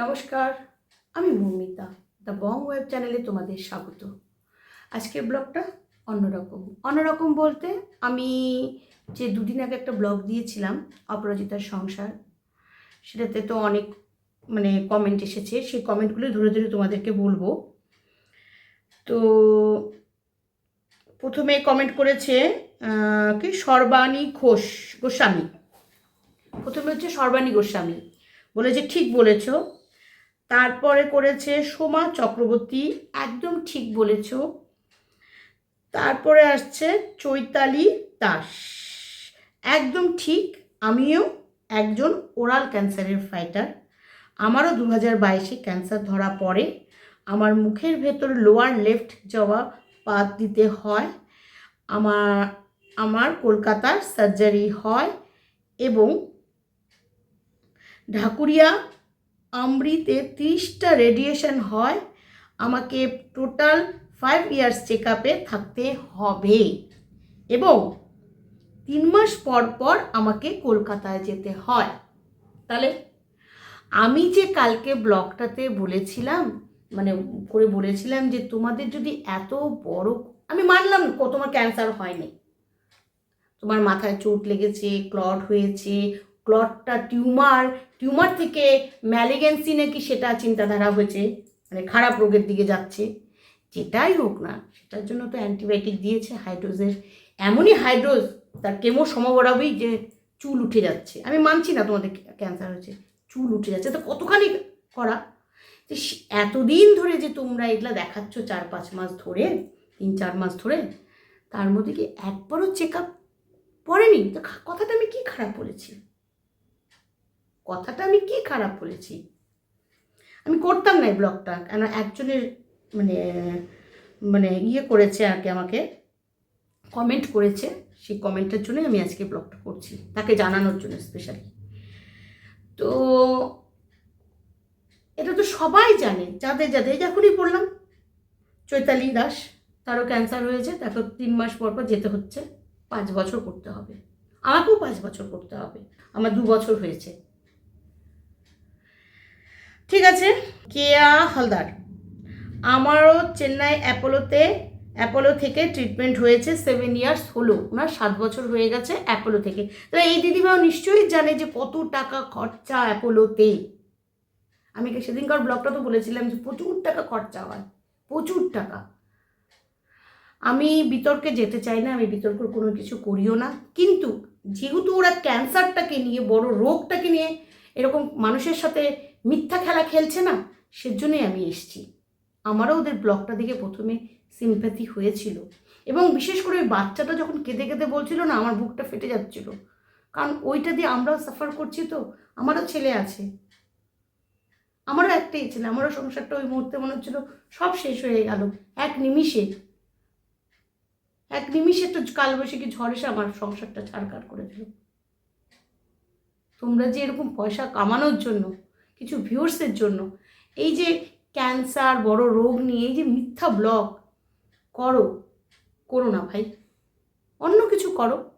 নমস্কার, আমি Moumita the Bong web চ্যানেলে তোমাদের স্বাগত। আজকের ব্লগটা অন্যরকম। অন্যরকম বলতে আমি যে দুদিন আগে একটা ব্লগ দিয়েছিলাম, অপরাজিতার সংসার, সেটাতে তো অনেক মানে কমেন্ট এসেছে, সেই কমেন্টগুলো ধরে ধরে তোমাদেরকে বলব। তো প্রথমে কমেন্ট করেছে কি সর্বাণী ঘোষ, গোস্বামী। প্রথমে হচ্ছে সর্বাণী গোস্বামী। বলেছে ঠিক বলেছ। তারপরে করেছে সোমা চক্রবর্তী, একদম ঠিক বলেছ। তারপরে আসছে চৈতালি দাস। একদম ঠিক, আমিও একজন ওরাল ক্যান্সারের ফাইটার আমারও দু হাজার বাইশে ক্যান্সার ধরা পড়ে। আমার মুখের ভেতর লোয়ার লেফট যাওয়া পাত দিতে হয়। আমার আমার কলকাতার সার্জারি হয় এবং ঢাকুরিয়া অমৃতে তিরিশটা রেডিয়েশন হয়, আমাকে টোটাল ফাইভ ইয়ার্স চেক আপে থাকতে হবে। এবং তিন মাস পর পর আমাকে কলকাতায় যেতে হয়। তাহলে আমি যে কালকে ব্লগটাতে বলেছিলাম মানে করে বলেছিলাম যে তোমাদের যদি এত বড়, আমি মানলাম তোমার ক্যান্সার হয়নি। তোমার মাথায় চোট লেগেছে ক্লট হয়েছে ক্লটটা টিউমার টিউমার থেকে ম্যালিগেন্সি নাকি সেটা চিন্তাধারা হয়েছে মানে খারাপ রোগের দিকে যাচ্ছে। যেটাই হোক না, সেটার জন্য তো অ্যান্টিবায়োটিক দিয়েছে হাইড্রোজের এমনই হাইড্রোজ তার কেমো সমবরাবই যে চুল উঠে যাচ্ছে। আমি মানছি না তোমাদের ক্যান্সার হয়েছে, চুল উঠে যাচ্ছে। তো কতখানি করা? যে এতদিন ধরে যে তোমরা এগুলো দেখাচ্ছ চার পাঁচ মাস ধরে, তিন চার মাস ধরে, তার মধ্যে কি একবারও চেক আপ পড়েনি? তো কথাটা আমি কি খারাপ বলেছি? কথাটা আমি কি খারাপ বলেছি? আমি করতাম না এই ব্লগটা, কেন একজনের মানে মানে ইয়ে করেছে আর কি আমাকে কমেন্ট করেছে, সেই কমেন্টের জন্যই আমি আজকে ব্লগটা করছি, তাকে জানানোর জন্য স্পেশালি তো এটা তো সবাই জানে, যাদের যাদের যখনই পড়লাম চৈতালি দাস, তারও ক্যান্সার হয়েছে তাকে তিন মাস পর পর যেতে হচ্ছে, পাঁচ বছর করতে হবে। আমাকেও পাঁচ বছর করতে হবে, আমার দু বছর হয়েছে। ঠিক আছে? কেয়া হালদার, আমারও চেন্নাই অ্যাপোলোতে, অ্যাপোলো থেকে ট্রিটমেন্ট হয়েছে সেভেন ইয়ার্স হলো। ওনার সাত বছর হয়ে গেছে অ্যাপোলো থেকে। তো এই দিদিমাও নিশ্চয়ই জানে যে কত টাকা খরচা অ্যাপোলোতে। আমি সেদিনকার ব্লগটা তো বলেছিলাম যে প্রচুর টাকা খরচা হয়। প্রচুর টাকা। আমি বিতর্কে যেতে চাই না, আমি বিতর্ক কোনো কিছু করিও না। কিন্তু যেহেতু ওরা ক্যান্সারটাকে নিয়ে, বড় রোগটাকে নিয়ে এরকম মানুষের সাথে মিথ্যা খেলা খেলছে না, সেজন্যই আমি এসছি। আমারও ওদের ব্লগটা দেখে প্রথমে সিম্প্যাথি হয়েছিল এবং বিশেষ করে ওই বাচ্চাটা যখন কেঁদে কেঁদে বলছিল না, আমার বুকটা ফেটে যাচ্ছিল। কারণ ওইটা দিয়ে আমরাও সাফার করছি তো, আমারও ছেলে আছে। আমারও একটাই ছেলে, আমারও সংসারটা ওই মুহূর্তে মনে হচ্ছিল সব শেষ হয়ে গেল। এক নিমিষে এক নিমিষে তো কালবৈশাখী ঝড় এসে আমার সংসারটা ছাড়কার করে দিল। তোমরা যে এরকম পয়সা কামানোর জন্য কিছু ভিউর্সের জন্য। এই যে ক্যান্সার বড় রোগ নিয়ে এই যে মিথ্যা ব্লগ করো। করো না ভাই। অন্য কিছু করো।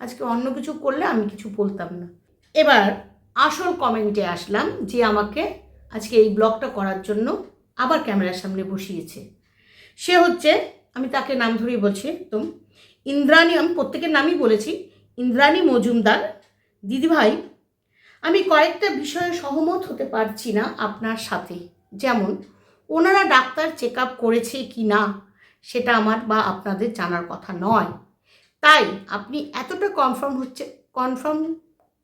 আজকে অন্য কিছু করলে আমি কিছু বলতাম না। এবার আসল কমেন্টে আসলাম যে আমাকে আজকে এই ব্লগটা করার জন্য আবার ক্যামেরার সামনে বসিয়েছে। সে হচ্ছে, আমি তাকে নাম ধরেই বলছি একদম, ইন্দ্রাণী, আমি প্রত্যেকের নামই বলেছি, ইন্দ্রাণী মজুমদার। দিদিভাই আমি কয়েকটা বিষয়ে সহমত হতে পারছি না আপনার সাথে। যেমন, ওনারা ডাক্তার চেক আপ করেছে কি না, সেটা আমার বা আপনাদের জানার কথা নয়। তাই আপনি এতটা কনফার্ম হচ্ছে, কনফার্ম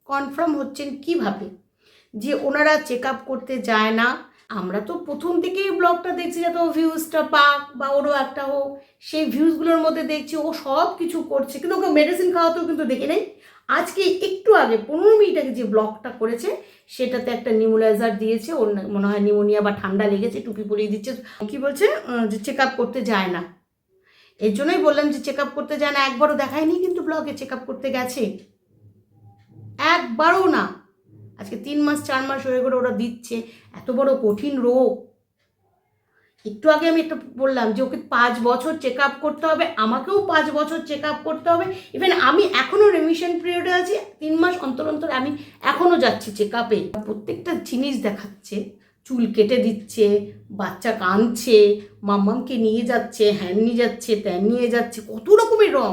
কনফার্ম হচ্ছেন কীভাবে? যে ওনারা চেক আপ করতে যায় না, আমরা তো প্রথম থেকেই ব্লগটা দেখছি যাতে ও ভিউজটা পাক বা ওরও একটা হোক, সেই ভিউজগুলোর মধ্যে দেখছি ও সব কিছু করছে, কিন্তু ওকে মেডিসিন খাওয়াতেও কিন্তু দেখে নেই। আজকে একটু আগে পনেরো মিনিট আগে যে ব্লগটা করেছে, সেটাতে একটা নিউলাইজার দিয়েছে, ওর মনে হয় নিউমোনিয়া বা ঠান্ডা লেগেছে, টুপি পরিয়ে দিচ্ছে। কি বলছে? যে চেক আপ করতে যায় না। এর জন্যই বললাম যে চেক আপ করতে যায় না, একবারও দেখায়নি কিন্তু ব্লগে চেক করতে গেছে। একবারও না। আজকে তিন মাস, চার মাস হয়ে গেলে ওরা দিচ্ছে। এত বড় কঠিন রোগ। একটু আগে আমি একটা বললাম যে ওকে পাঁচ বছর চেক আপ করতে হবে, আমাকেও পাঁচ বছর চেক আপ করতে হবে। ইভেন আমি এখনও রেমিশন পিরিয়ডে আছি, তিন মাস অন্তর অন্তর আমি এখনও যাচ্ছি চেক আপে প্রত্যেকটা জিনিস দেখাচ্ছে, চুল কেটে দিচ্ছে, বাচ্চা কাঁদছে মাম্মামকে নিয়ে যাচ্ছে হ্যান নিয়ে যাচ্ছে ত্যান নিয়ে যাচ্ছে, কত রকমের রং।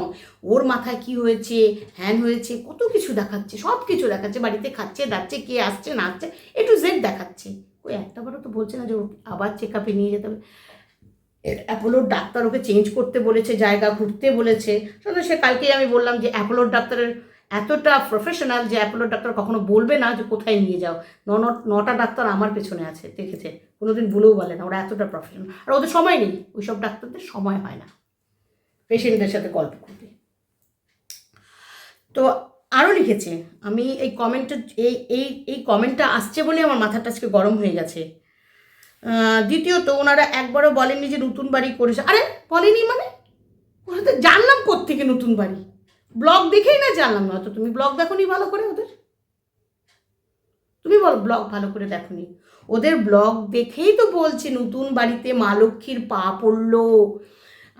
ওর মাথায় কি হয়েছে হ্যান হয়েছে, কত কিছু দেখাচ্ছে সব কিছু দেখাচ্ছে, বাড়িতে খাচ্ছে, দাচ্ছে, কে আসছে, না আসছে এ টু জেড দেখাচ্ছে। ওই বারও তো বলছে না যে আবার চেক আপে নিয়ে যেতে হবে। অ্যাপোলোর ডাক্তার ওকে চেঞ্জ করতে বলেছে, জায়গা ঘুরতে বলেছে। সে কালকেই আমি বললাম যে অ্যাপোলোর ডাক্তারের এতটা প্রফেশনাল যে অ্যাপোলোর ডাক্তার কখনো বলবে না যে কোথায় নিয়ে যাও। নটা ডাক্তার আমার পেছনে আছে, দেখেছে। কোনোদিন ভুলেও বলে না, ওরা এতটা প্রফেশনাল আর ওদের সময় নেই, ওইসব ডাক্তারদের সময় হয় না। পেশেন্টদের সাথে গল্প করতে। তো আরও লিখেছে, আমি এই কমেন্টটা এই এই এই কমেন্টটা আসছে বলে আমার মাথাটা আজকে গরম হয়ে গেছে। দ্বিতীয়ত, ওনারা একবারও বলেননি যে নতুন বাড়ি করেছে। আরে, বলেনি মানে? ওরা তো জানলাম কোত্থেকে নতুন বাড়ি। ব্লগ দেখেই না জানলাম না তো তুমি ব্লগ দেখো নি ভালো করে ওদের? তুমি বল, ব্লগ ভালো করে দেখোনি। ওদের ব্লগ দেখেই তো বলছে, নতুন বাড়িতে মা লক্ষ্মীর পা পড়ল।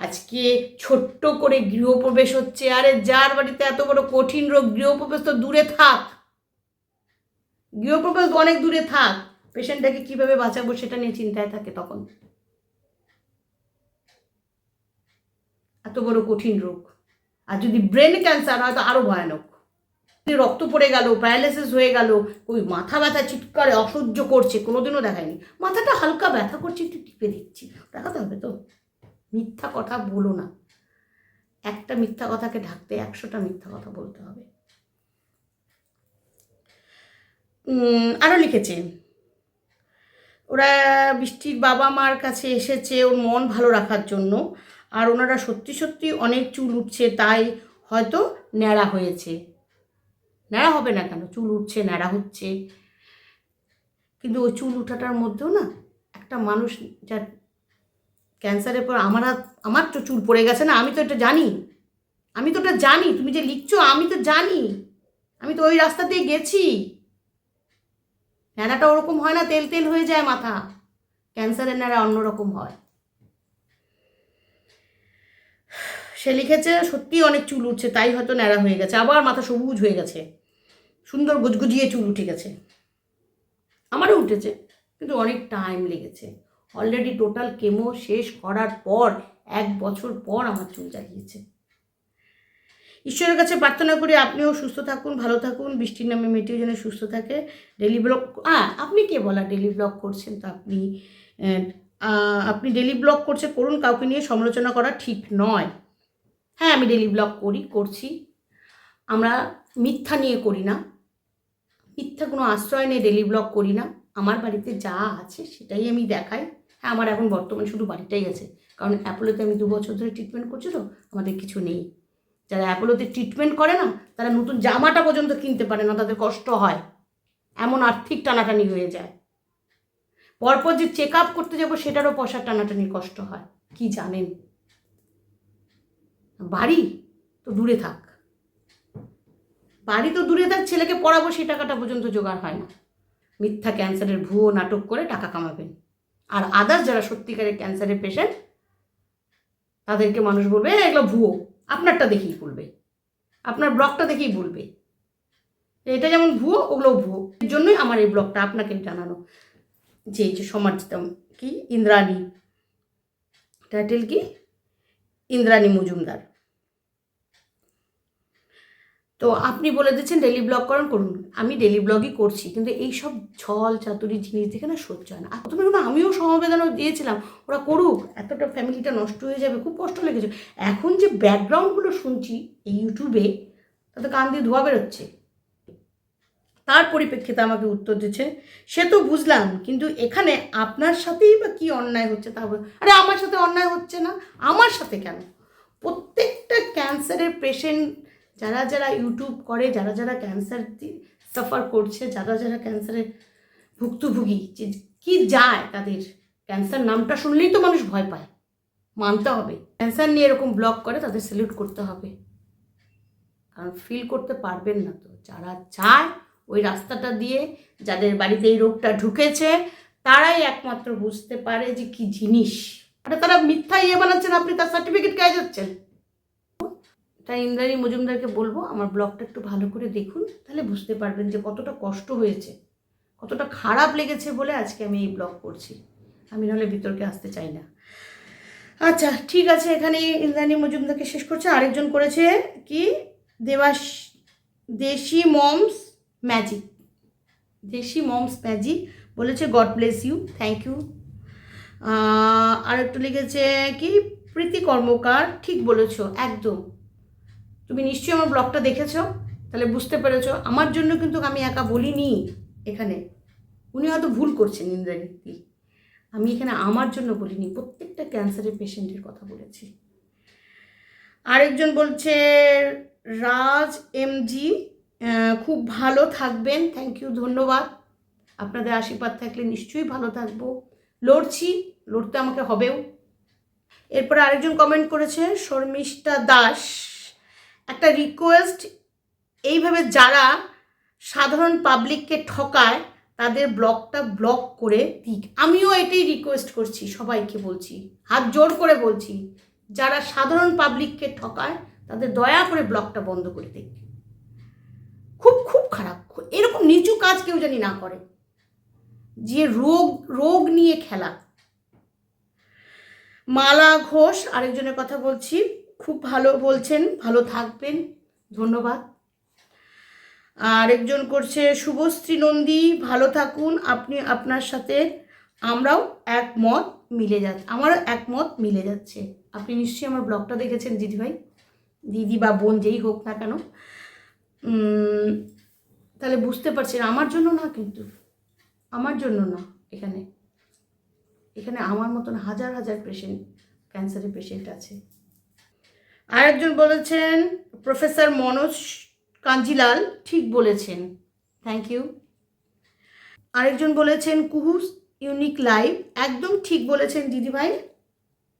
আজকে ছোট্ট করে গৃহপ্রবেশ হচ্ছে। আরে যার বাড়িতে এত বড় কঠিন রোগ, গৃহপ্রবেশ তো দূরে থাক। গৃহপ্রবেশ অনেক দূরে থাক। পেশেন্টটাকে কীভাবে বাঁচাবো সেটা নিয়ে চিন্তায় থাকে তখন। এত বড় কঠিন রোগ। আর যদি ব্রেন ক্যান্সার হয় তো আরও ভয়ানক। রক্ত পড়ে গেল, প্যারালাইসিস হয়ে গেল, ওই মাথা ব্যথা চিৎকারে অসহ্য করছে, কোনোদিনও দেখায়নি। মাথাটা হালকা ব্যথা করছে, একটু টিপে দিচ্ছি। দেখাতে হবে তো? মিথ্যা কথা বলো না। একটা মিথ্যা কথাকে ঢাকতে একশোটা মিথ্যা কথা বলতে হবে। আরও লিখেছে, ওরা বৃষ্টির বাবা মার কাছে এসেছে ওর মন ভালো রাখার জন্য, আর ওনারা সত্যি সত্যি অনেক চুল উঠছে, তাই হয়তো ন্যাড়া হয়েছে। ন্যাড়া হবে না কেন? চুল উঠছে, ন্যাড়া হচ্ছে। কিন্তু ওই চুল উঠাটার মধ্যেও না একটা মানুষ যার ক্যান্সারের পর আমার আমার তো চুল পড়ে গেছে না, আমি তো এটা জানি। আমি তো এটা জানি, তুমি যে লিখছো, আমি তো জানি। আমি তো ওই রাস্তা দিয়ে গেছি। ন্যাড়াটা ওরকম হয় না, তেল তেল হয়ে যায় মাথা। ক্যান্সারের ন্যাড়া অন্যরকম হয়। সে লিখেছে, সত্যি অনেক চুল উঠছে, তাই হয়তো ন্যাড়া হয়ে গেছে। আবার মাথা সবুজ হয়ে গেছে। সুন্দর গুজগুজিয়ে চুল উঠে গেছে। আমারও উঠেছে, কিন্তু অনেক টাইম লেগেছে। অলরেডি টোটাল কেমো শেষ করার পর এক বছর পর আমার চুল জাগিয়েছে। ঈশ্বরের কাছে প্রার্থনা করি আপনিও সুস্থ থাকুন, ভালো থাকুন, বৃষ্টির নামে মেয়েটিও যেন সুস্থ থাকে। ডেলি ব্লগ হ্যাঁ আপনি কে বলা ডেলি ব্লগ করছেন তো আপনি আপনি ডেলি ব্লগ করছে করুন, কাউকে নিয়ে সমালোচনা করা ঠিক নয়। হ্যাঁ আমি ডেলি ব্লগ করি, করছি। আমরা মিথ্যা নিয়ে করি না। মিথ্যা কোনো আশ্রয় নিয়ে ডেলি ব্লগ করি না। আমার বাড়িতে যা আছে সেটাই আমি দেখাই। হ্যাঁ আমার এখন বর্তমানে শুধু বাড়িটাই আছে। কারণ অ্যাপোলোতে আমি দু বছর ধরে ট্রিটমেন্ট করছি তো, আমাদের কিছু নেই। যারা অ্যাপোলোতে ট্রিটমেন্ট করে না, তারা নতুন জামাটা পর্যন্ত কিনতে পারে না, তাদের কষ্ট হয়। এমন আর্থিক টানাটানি হয়ে যায়। পরপর যে চেক আপ করতে যাব, সেটারও পয়সার টানাটানির কষ্ট হয়। কি জানেন? বাড়ি তো দূরে থাক। বাড়ি তো দূরে থাক, ছেলেকে পড়াবো, সেই টাকাটা পর্যন্ত জোগাড় হয় না। মিথ্যা ক্যান্সারের ভুয়ো নাটক করে টাকা কামাবেন। আর আদার্স যারা সত্যিকারের ক্যান্সারের পেশেন্ট তাদেরকে মানুষ বলবে এগুলো ভুয়ো, আপনারটা দেখেই বলবে, আপনার ব্লগটা দেখেই বলবে। এটা যেমন ভুয়ো ওগুলো ভুয়ো। এর জন্যই আমার এই ব্লগটা আপনাকে জানানো। যে যে সমাজটা কি? ইন্দ্রাণী। টাইটেল কি? ইন্দ্রাণী মজুমদার। তো আপনি বলে দিচ্ছেন ডেলি ব্লগ করেন, করুন। আমি ডেলি ব্লগই করছি, কিন্তু এই সব ছল চাতুরি জিনিস দেখে না সহ্য হয় না। আর প্রথমে কিন্তু আমিও সমবেদনা দিয়েছিলাম, ওরা করুক, এতটা ফ্যামিলিটা নষ্ট হয়ে যাবে, খুব কষ্ট লেগেছে। এখন যে ব্যাকগ্রাউন্ডগুলো শুনছি এই ইউটিউবে তাতে কান দিয়ে ধোয়া বেরোচ্ছে। তার পরিপ্রেক্ষিতে আমাকে উত্তর দিচ্ছে সে তো বুঝলাম, কিন্তু এখানে আপনার সাথেই বা কী অন্যায় হচ্ছে তা আরে, আমার সাথে অন্যায় হচ্ছে না, আমার সাথে কেন? প্রত্যেকটা ক্যান্সারের পেশেন্ট যারা যারা ইউটিউব করে, যারা যারা ক্যান্সার সাফার করছে, যারা যারা ক্যান্সারের ভুক্তভোগী, যে কী যায় তাদের? ক্যান্সার নামটা শুনলেই তো মানুষ ভয় পায়। মানতে হবে। ক্যান্সার নিয়ে এরকম ব্লগ করে, তাদের স্যালিউট করতে হবে। কারণ ফিল করতে পারবেন না তো। যারা চায়, ওই রাস্তাটা দিয়ে যাদের বাড়িতে এই রোগটা ঢুকেছে, তারাই একমাত্র বুঝতে পারে যে কি জিনিস। আরে তারা মিথ্যা ইয়ে বানাচ্ছেন, আপনি তার সার্টিফিকেট খেয়ে যাচ্ছেন। তাই ইন্দ্রাণী মজুমদারকে বলব, আমার ব্লগটা একটু ভালো করে দেখুন, তাহলে বুঝতে পারবেন যে কতটা কষ্ট হয়েছে, কতটা খারাপ লেগেছে বলে আজকে আমি এই ব্লগ করছি। আমি নাহলে বিতর্কে আসতে চাই না। আচ্ছা ঠিক আছে এখানে ইন্দ্রাণী মজুমদারকে শেষ করছে। আরেকজন করেছে কি? Dewas desi moms magic. Desi moms magic বলেছে, God bless you, thank you. আর একটু লিখেছে কি? প্রীতি কর্মকার, ঠিক বলেছ, একদম। তুমি নিশ্চয়ই আমার ব্লগটা দেখেছ? তাহলে বুঝতে পেরেছ। আমার জন্য কিন্তু আমি একা বলিনি এখানে। উনি হয়তো ভুল করছেন ইন্দ্রাণী আমি এখানে আমার জন্য বলিনি, প্রত্যেকটা ক্যান্সারের পেশেন্টের কথা বলেছি। আরেকজন বলছে, রাজ এমজি খুব ভালো থাকবেন। থ্যাংক ইউ ধন্যবাদ। আপনাদের আশীর্বাদ থাকলে নিশ্চয়ই ভালো থাকব। লড়ছি, লড়তে আমাকে হবেও। এরপরে আরেকজন কমেন্ট করেছে, শর্মিষ্ঠা দাস। একটা রিকোয়েস্ট এইভাবে যারা সাধারণ পাবলিককে ঠকায়, তাদের ব্লগটা ব্লক করে দিক। আমিও এটাই রিকোয়েস্ট করছি, সবাইকে বলছি। হাত জোর করে বলছি, যারা সাধারণ পাবলিককে ঠকায়, তাদের দয়া করে ব্লকটা বন্ধ করে দিক। খুব খুব খারাপ। এরকম নিচু কাজ কেউ জানি না করে, যে রোগ রোগ নিয়ে খেলা। মালা, ঘোষ, আরেকজনের কথা বলছি। খুব ভালো বলছেন, ভালো থাকবেন, ধন্যবাদ। আরেকজন করছে, শুভশ্রী নন্দী, ভালো থাকুন, আপনি আপনার সাথে আমরাও একমত মিলে যাচ্ছে আমারও একমত মিলে যাচ্ছে। আপনি নিশ্চয়ই আমার ব্লগটা দেখেছেন দিদিভাই দিদি বা বোন যেই হোক না কেন। তাহলে বুঝতে পারছেন, আমার জন্য না কিন্তু, আমার জন্য না এখানে। এখানে আমার মতন হাজার হাজার পেশেন্ট ক্যান্সারের পেশেন্ট আছে। আরেকজন বলেছেন, প্রফেসর মনোজ কাঞ্জিলাল ঠিক বলেছেন। থ্যাংক ইউ আরেকজন বলেছেন, কুহুস ইউনিক লাইভ একদম ঠিক বলেছেন দিদিভাই।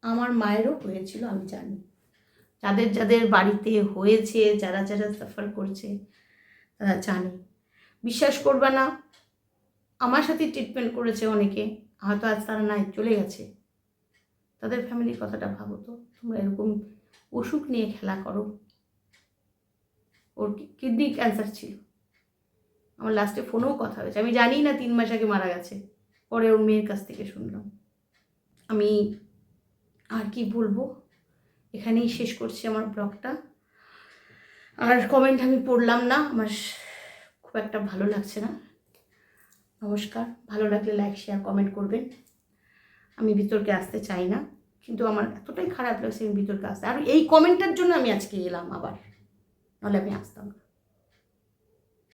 আমার মায়েরও হয়েছিল, আমি জানি। যাদের যাদের বাড়িতে হয়েছে, যারা যারা সাফার করছে, তারা জানে। বিশ্বাস করবে না, আমার সাথে ট্রিটমেন্ট করেছে অনেকে, হয়তো আজ তারা নাই, চলে গেছে। তাদের ফ্যামিলির কথাটা ভাবো তো, তোমরা এরকম অসুখ নিয়ে খেলা করো। ওর কিডনি ক্যান্সার ছিল। আমার লাস্টে ফোনেও কথা হয়েছে। আমি জানি না তিন মাস আগে মারা গেছে। পরে ওর মেয়ের কাছ থেকে শুনলাম। আমি আর কি বলব? এখানেই শেষ করছি আমার ব্লগটা। আর কমেন্ট আমি পড়লাম না। আমার খুব একটা ভালো লাগছে না। নমস্কার। ভালো লাগলে লাইক শেয়ার কমেন্ট করবেন। আমি বিতর্কে আসতে চাই না। কিন্তু আমার এতটাই খারাপ লাগছে বিতর্কে আসতে। আর এই কমেন্টের জন্য আমি আজকে এলাম আবার। নাহলে আমি আসতাম না।